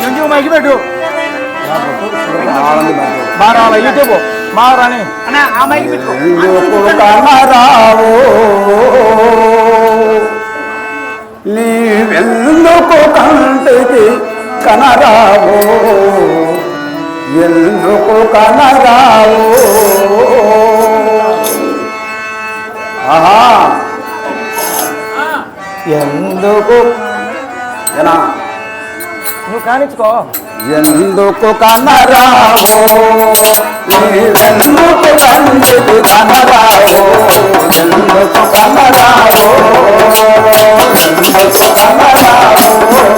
MG మైకి పెట్టు బాగా YouTube బాగా రాని ఆ ఎందుకు నీవెందుకు కంటికి కనరావు. ఎందుకు కనరావు. ఎందుకు? నువ్వు కానిచ్చుకో. ఎందుకు కనరావు? నీవెందుకు కంటికి కనరావు? ఎందుకు కనరావు? ఎందుకు కనరావు?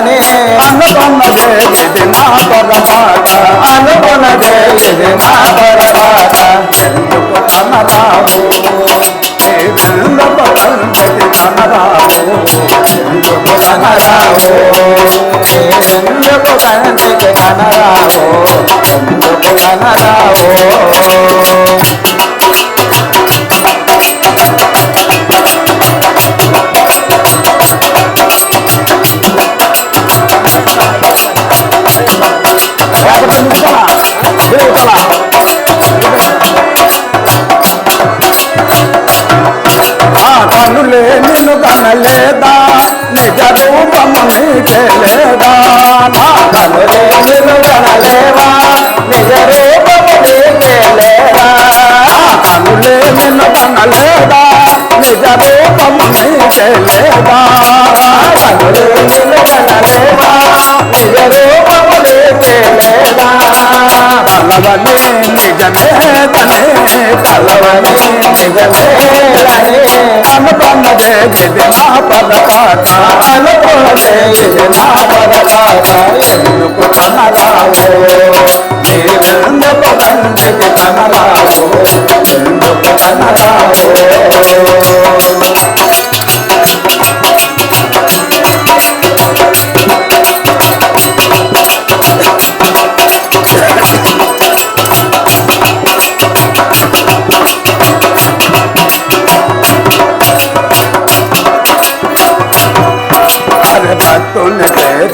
నిజమేలని అనుకున్నదే ఇది నా పరమాట అనుకున్నదే ఇది నా పరమాట ఎందుకు కనరావు ఎందుకు కంటికి కనరావు ఎందుకు కనరావు ఎందుకు కంటికి కనరావు ఎందుకు కనరావు కనలేదా నిజ రూపము నీకే లేదా? నా కనులే నిన్ను కనలేవా నిజ రూపము నీకే లేదా? కనులే నిన్ను కనలేదా నిజ రూపము నీకే కలవని నిజమే తనే కలవని నిజమేలని అనుకున్నదే ఇది నా పదపాట అనుకున్నదే ఇది నా పదపాట ఎందుకు కనరావు నీవెందుకు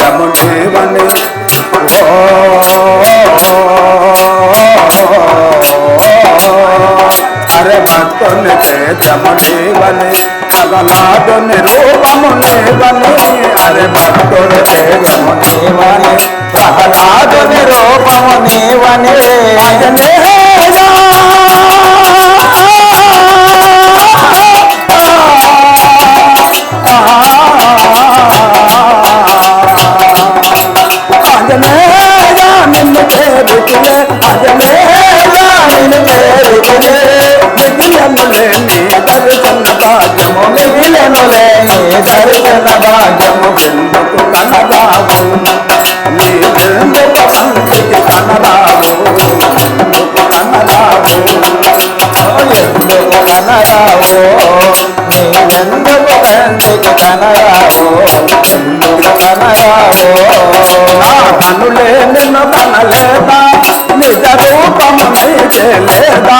భక్తుని తేజము నీవని ఓ అరే భక్తుని తేజము నీవని ప్రహ్లాదుని రూపము నీవని అరే భక్తుని తేజము నీవని ప్రహ్లాదుని రూపము భాగ్యము మిగిలనులే నీ దర్శన భాగ్యము ఎందుకు కనరావు నీ ఎందుకు పంచికి కనరాదు ఎందుకు కనరాదు ఎందుకు కనరావు నీవెందుకు పంచికి కనరావు ఎందుకు కనరావు నా కనులే నిన్ను కనలేదా? నిజ రూపము నీకే లేదా?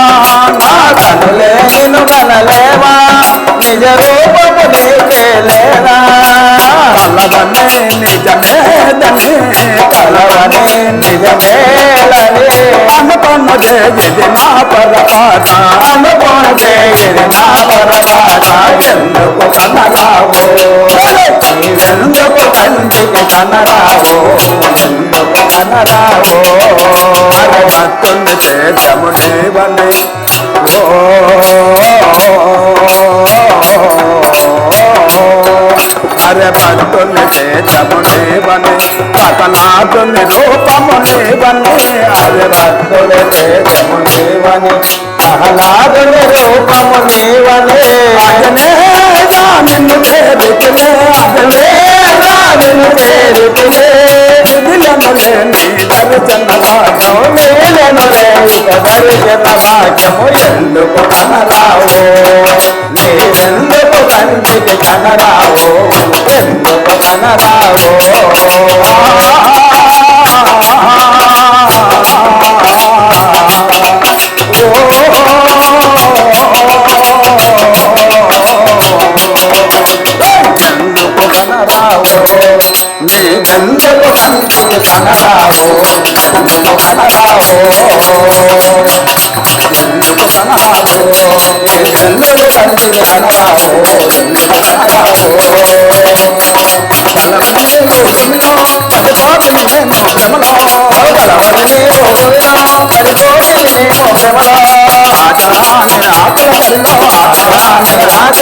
అనుకున్నదే ఇది నా పరపాట అనుకున్నదే ఇది నా పరపాట ఎందుకు కనరావో నీవెందుకు కంటికి కనరావో ఎందుకు కనరావో అరే భక్తుని చేతము నీవని ప్రహ్లాదుని రూపము నీవని అజనేగా నిన్ను చేరుకునే అజనేగా నిన్ను చేరుకునే విధులను లేని దర్శన భాగ్యం నీలను లేక దర్శన భాగ్యము ఎందుకు కనరావో? నీవెందుకు కంటికి కనరావో? ఎందుకు కనరావో? నీవెందుకు కంటికి కనరావో ఎందుకు కనరావో ఎందుకు కనరావో నీవెందుకు కంటికి కనరావో ఎందుకు